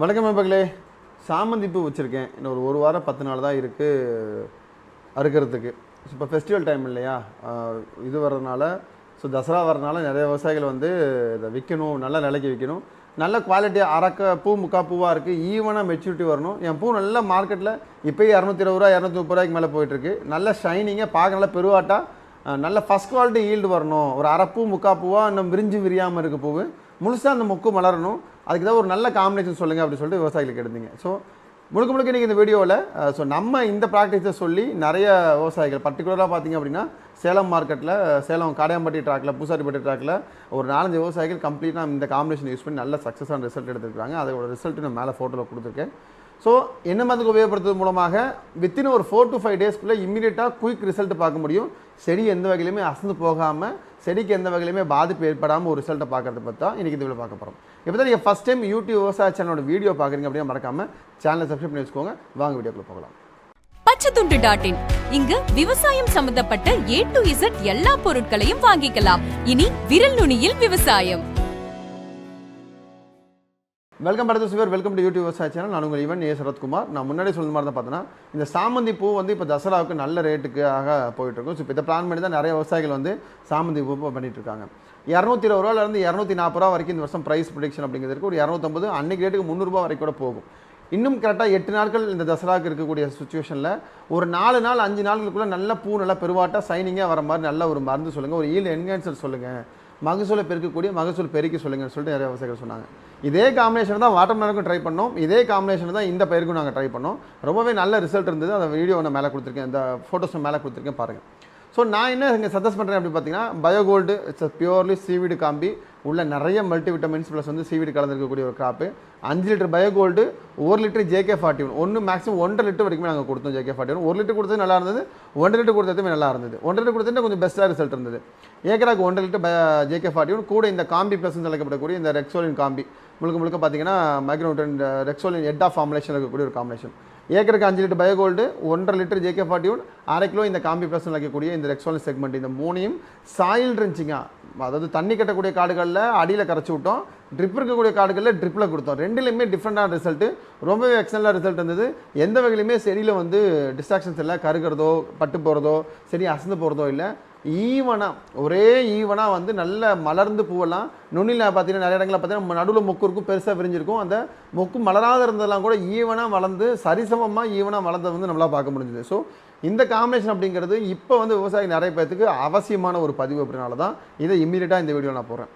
வணக்கம் நண்பர்களே. சாமந்தி பூ வச்சுருக்கேன். இன்னும் ஒரு ஒரு வாரம் பத்து நாள் தான் இருக்குது அறுக்கிறதுக்கு. இப்போ ஃபெஸ்டிவல் டைம் இல்லையா? இது வர்றதுனால ஸோ தசரா வரனால நிறைய விவசாயிகள் வந்து இதை விற்கணும் நல்ல நிலைக்கு விற்கணும் நல்ல குவாலிட்டியாக அறக்க பூ முக்கா பூவாக இருக்குது ஈவனாக மெச்சூரிட்டி வரணும். என் பூ நல்ல மார்க்கெட்டில் இப்போயே இரநூத்தி இருபது ரூபா இரநூத்தி முப்பது ரூபாய்க்கு மேலே போயிட்டுருக்கு. நல்ல ஷைனிங்காக பார்க்க நல்ல பெருவாட்டாக நல்ல ஃபஸ்ட் குவாலிட்டி ஈல்டு வரணும். ஒரு அரைப்பூ முக்கா பூவாக இன்னும் விரிஞ்சு விரியாமல் இருக்க பூவு. முழுசாக அந்த மொக்கு மலரணும். அதுக்கு தான் ஒரு நல்ல காம்பினேஷன் சொல்லுங்கள் அப்படின்னு சொல்லிட்டு விவசாயிகளுக்கு எடுத்தீங்க. ஸோ முழுக்க முழுக்க இன்றைக்கி இந்த வீடியோவில் ஸோ uh, நம்ம இந்த ப்ராக்டிஸை சொல்லி நிறைய விவசாயிகள் பர்டிகுலராக பார்த்தீங்க அப்படின்னா சேலம் மார்க்கெட்டில் uh, சேலம் காடையாம்பட்டி ட்ராக்கில் பூசாரிப்பட்டி ட்ராக்கில் ஒரு நாலஞ்சு விவசாயிகள் கம்ப்ளீட்டாக இந்த காம்பினேஷன் யூஸ் பண்ணி நல்ல சக்ஸஸான ரிசல்ட் எடுத்துருக்காங்க. அதோட ரிசல்ட்டு நான் மேலே ஃபோட்டோவில் கொடுத்துருக்கேன். ஸோ என்ன மருந்துக்கு உபயோகப்படுத்துறது மூலமாக வித்தின் ஒரு ஃபோர் டு ஃபைவ் டேஸ்க்குள்ளே இம்மீடியட்டாக குயிக் ரிசல்ட் பார்க்க முடியும். செடி எந்த வகையிலுமே அசந்து போகாமல் செடிக்கு எந்த வகையிலுமே பாதிப்பு ஏற்படாமல் ஒரு ரிசல்ட்டை பார்க்குறத பற்றி தான் இன்றைக்கி இதில் பார்க்க போகிறோம் இப்போ தான் நீங்கள் ஃபஸ்ட் டைம் யூடியூப் விவசாய சேனலோட வீடியோ பார்க்குறீங்க அப்படின்னு மறக்காமல் சேனலை சப்ஸ்கிரைப் பண்ணி வச்சுக்கோங்க. வாங்க வீடியோக்குள்ளே போகலாம். பச்சைத்துண்டு டாட் இன் இங்கு விவசாயம் சம்பந்தப்பட்ட ஏ டு இசட் எல்லா பொருட்களையும் வாங்கிக்கலாம். இனி விரல் நுனியில் விவசாயம். வெல்கம் படத்து சிவர் வெல்கம் டு யூடியூப் விவசாய சேனல் நான் உங்கள் இவன் ஏ. சரத்குமார். நான் முன்னாடி சொல்ல மாதிரி தான் பார்த்தோன்னா இந்த சாமந்தி பூ வந்து இப்போ தசராவுக்கு நல்ல ரேட்டுக்காக போயிட்டுருக்கும். ஸோ இப்போ இதை பிளான் பண்ணி தான் நிறைய விவசாயிகள் வந்து சாமந்தி பூ இப்போ பண்ணிட்டு இருக்காங்க. இரநூத்தி இருபது ரூபாலேருந்து இரநூத்தி நாற்பது ரூபா வரைக்கும் இந்த வருஷம் ப்ரைஸ் ப்ரொடிக்ஷன் அப்படிங்கிறதுக்கு ஒரு இரநூத்தம்பது அன்னைக்கு ரேட்டுக்கு முந்நூறுபா வரைக்கும் கூட போகும். இன்னும் கரெக்டாக எட்டு நாட்கள் இந்த தசராவுக்கு இருக்கக்கூடிய சுச்சுவேஷனில் ஒரு நாலு நாள் அஞ்சு நாளுக்குள்ளே நல்ல பூ நல்லா பெருவாட்டாக சைனிங்காக வர மாதிரி நல்ல ஒரு மருந்து சொல்லுங்கள் ஒரு ஈல் என்ஹான்சர் சொல்லுங்கள் மகசூலை பெருக்கக்கூடிய மகசூல் பெருக்கி சொல்லுங்கன்னு சொல்லிட்டு நிறைய விவசாயிகள் சொன்னாங்க. இதே காம்பினேஷன் தான் வாட்டர் மெலனுக்கும் ட்ரை பண்ணோம். இதே காம்பினேஷன் தான் இந்த பயிருக்கும் நாங்கள் ட்ரை பண்ணோம். ரொம்பவே நல்ல ரிசல்ட் இருந்தது. அந்த வீடியோ ஒன்று மேலே கொடுத்துருக்கேன். இந்த ஃபோட்டோஸ் மேலே கொடுத்துருக்கேன் பாருங்கள் ஸோ நான் என்ன இங்கே சஜஸ்ட் பண்ணுறேன் அப்படின்னு பார்த்தீங்கன்னா Biogold it's purely seaweed combi உள்ள நிறைய மல்டி விட்டமின்ஸ் ப்ளஸ் வந்து சீவீடு கலந்துருக்கக்கூடிய ஒரு கிராப்பு அஞ்சு லிட்டர் பயோகோல்டு ஒரு litre J K forty one ஒன்று மேக்ஸிமம் ஒன்றரை லிட்டர் வரைக்கும் நாங்கள் கொடுத்தோம் ஜேகே ஃபார்ட்டி ஒன் ஒரு லிட்டர் கொடுத்தது நல்லா இருந்தது ஒன்றரை லிட்டர் கொடுத்ததுமே நல்லா இருந்தது. ஒன்றரை லிட்டர் கொடுத்தது கொஞ்சம் பெஸ்ட்டாக ரிசல்ட் இருந்தது. ஏக்கராக்கு ஒன்றரை லிட்டர் ஜேகே ஃபார்ட்டி ஒன் கூட இந்த காம்பி ப்ளஸ்ன்னு சொல்லப்படக்கூடிய இந்த ரெக்ஸோலின் காம்பி முழுக்க முழுக்க பார்த்தீங்கன்னா மைக்ரோட்டன் ரெக்ஸோலின் எட்டா ஆஃப் ஃபார்முலேஷன் இருக்கக்கூடிய ஒரு காம்பினேஷன் ஏக்கருக்கு அஞ்சு லிட்டர் பயோகோல்டு ஒன்றரை லிட்டர் ஜேகே ஃபார்ட்டி ஒன் அரை கிலோ இந்த காம்பி பிளஸ்னு வைக்கக்கூடிய இந்த ரெக்ஸோலின் செக்மெண்ட் இந்த மூணையும் சாயில் இருந்துச்சுங்க அதாவது தண்ணி கட்டக்கூடிய காடுகளில் அடியில் கரைச்சி விட்டோம். ட்ரிப் இருக்கக்கூடிய காடுகளில் ட்ரிப்பில் கொடுத்தோம். ரெண்டுலேயுமே டிஃப்ரெண்டான ரிசல்ட்டு ரொம்பவே எக்ஸலண்டாக ரிசல்ட் இருந்தது. எந்த வகையிலுமே செடியில் வந்து டிஸ்ட்ராக்ஷன்ஸ் இல்லை. கருகிறதோ பட்டு போகிறதோ செடி அசந்து போகிறதோ இல்லை. ஈவனாக ஒரே ஈவனாக வந்து நல்ல மலர்ந்து பூவெல்லாம் நுண்ணில் பார்த்தீங்கன்னா நிறைய இடங்களில் பார்த்தீங்கன்னா நடுவில் மொக்கு இருக்கும் பெருசாக விரிஞ்சிருக்கும். அந்த மொக்கு மலராத இருந்ததெல்லாம் கூட ஈவனாக வளர்ந்து சரிசமமாக ஈவனாக வளர்ந்தது வந்து நம்மளால் பார்க்க முடிஞ்சது. ஸோ இந்த காம்பினேஷன் அப்படிங்கிறது இப்போ வந்து விவசாயி நிறைய பேர்த்துக்கு அவசியமான ஒரு பதிவு அப்படினால தான் இதை இம்மீடியட்டாக இந்த வீடியோ நான் போடுறேன்.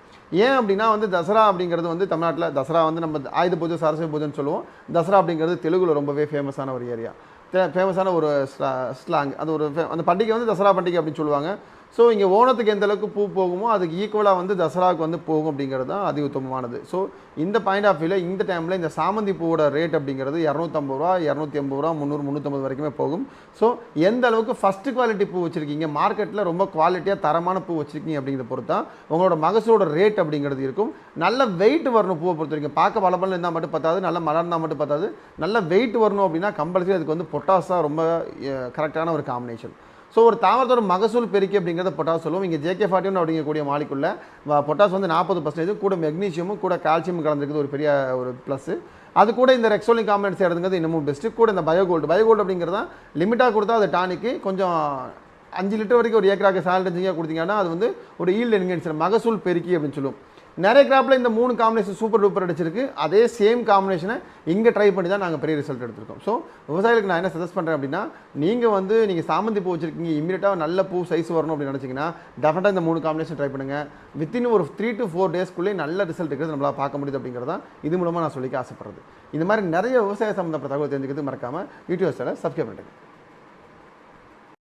ஏன் அப்படின்னா வந்து தசரா அப்படிங்கிறது வந்து தமிழ்நாட்டில் தசரா வந்து நம்ம ஆயுத பூஜை சரஸ்வதி பூஜைன்னு சொல்லுவோம். தசரா அப்படிங்கிறது தெலுங்குல ரொம்பவே ஃபேமஸான ஒரு ஏரியா ஃபேமஸான ஒரு ஸ்லாங் அது ஒரு அந்த பண்டிகை வந்து தசரா பண்டிகை அப்படின்னு சொல்லுவாங்க. ஸோ இங்கே ஓணத்துக்கு எந்த அளவுக்கு பூ போகுமோ அதுக்கு ஈக்குவலாக வந்து தசராவுக்கு வந்து போகும் அப்படிங்கிறது தான் அதி உத்தமமானது ஸோ இந்த பாயிண்ட் ஆஃப் வியூவில் இந்த டைமில் இந்த சாமந்தி பூவோட ரேட் அப்படிங்கிறது இரநூத்தம்பது ரூபா இரநூத்தி ஐம்பது ரூபா முந்நூறு முந்நூற்றம்பது வரைக்குமே போகும். ஸோ எந்த அளவுக்கு ஃபஸ்ட்டு குவாலிட்டி பூ வச்சுருக்கீங்க மார்க்கெட்டில் ரொம்ப குவாலிட்டியாக தரமான பூ வச்சுருக்கீங்க அப்படிங்கிறத பொறுத்து தான் உங்களோட மகசூலோட ரேட் அப்படிங்கிறது இருக்கும். நல்ல வெயிட் வரணும் பூவை பொறுத்த வரைக்கும். பார்க்க பலபலம் இருந்தால் மட்டும் பார்த்தாது நல்ல மலர்ந்தால் மட்டும் பார்த்தாது நல்ல வெயிட் வரணும் அப்படின்னா கம்பல்சரி அதுக்கு வந்து பொட்டாஸாக ரொம்ப கரெக்டான ஒரு காம்பினேஷன் ஸோ ஒரு தாவரத்தோட மகசூல் பெருக்கி அப்படிங்கிறத பொட்டாஸ் சொல்லுவோம். இங்கே ஜேகே ஃபார்ட்டி ஒன் அப்படிங்கக்கூடிய மாலிக்குள்ள பொட்டாஸ் வந்து நாற்பது பர்சன்டேஜ் கூட மெக்னீஷியமும் கூட கால்சியம் கலந்துருக்குது ஒரு பெரிய ஒரு ப்ளஸ் அது கூட இந்த ரெக்ஸோலிங் காம்பனன்ட் செய்கிறதுங்கிறது இன்னமும் பெஸ்ட்டு கூட இந்த பயோகோல்டு பயோகோல்டு அப்படிங்கிறது தான் லிமிட்டாக கொடுத்தா அது டானிக்கு கொஞ்சம் அஞ்சு லிட்டர் வரைக்கும் ஒரு ஏக்கராக்கு சாலரிஞ்சிங்காக கொடுத்தீங்கன்னா அது வந்து ஒரு ஈல்டு என்கேன்சர் மகசூல் பெருக்கி அப்படின்னு சொல்லுவோம். நிறைய கிராப்பில் இந்த மூணு காம்பினேஷன் சூப்பர் டூப்பர் அடிச்சிருக்கு. அதே சேம் காம்பினேஷனை இங்கே ட்ரை பண்ணி தான் நாங்கள் பெரிய ரிசல்ட் எடுத்திருக்கோம். ஸோ விவசாயிகளுக்கு நான் என்ன சஜஸ்ட் பண்ணுறேன் அப்படின்னா நீங்கள் வந்து நீங்கள் சாமந்தி பூ வச்சிருக்கீங்க இமீடியட்டாக நல்ல பூ சைஸ் வரணும் அப்படின்னு நினச்சிங்கன்னா டெஃபினட்டாக இந்த மூணு காம்பினேஷன் ட்ரை பண்ணுங்கள் வித்தின் ஒரு த்ரீ டு ஃபோர் டேஸ்க்குள்ளே நல்ல ரிசல்ட் இருக்கிறது நம்மளால் பார்க்க முடியுது அப்படிங்கிறதா இது மூலமாக நான் சொல்லிக்க ஆசைப்படுறது. இந்த மாதிரி நிறைய விவசாய சம்மந்தப்பட்ட தகவல் தெரிஞ்சுக்கிறது மறக்காமல் யூடியூப் சேனல் சப்ஸ்கிரைப் பண்ணுறேன்